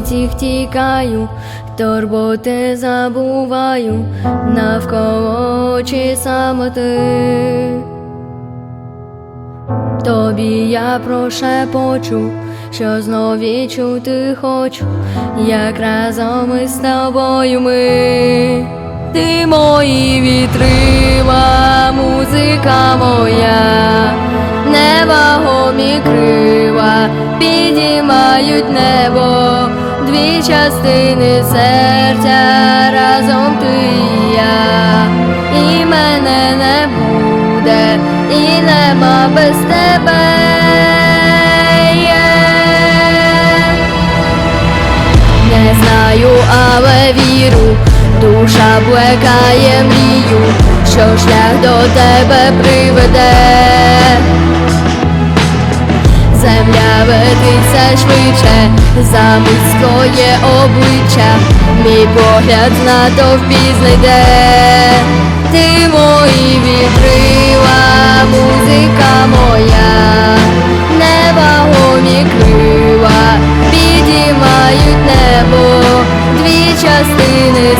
всіх тікаю, турботи забуваю, навколо очі самоти. Тобі я прошепочу, що знов відчути хочу, як разом із тобою ми. Ти мої вітрила, музика моя, невагомі крила підіймають небо, дві частини серця разом ти і я, і мене не буде, і нема без тебе. Не знаю, але вірю, душа плекає мрію, що шлях до тебе приведе. Земля летить швидше, замить твоє обличчя, мій погляд на знатовпі знайде. Ти мої вітрила, музика моя, невагомі крила підіймають небо, дві частини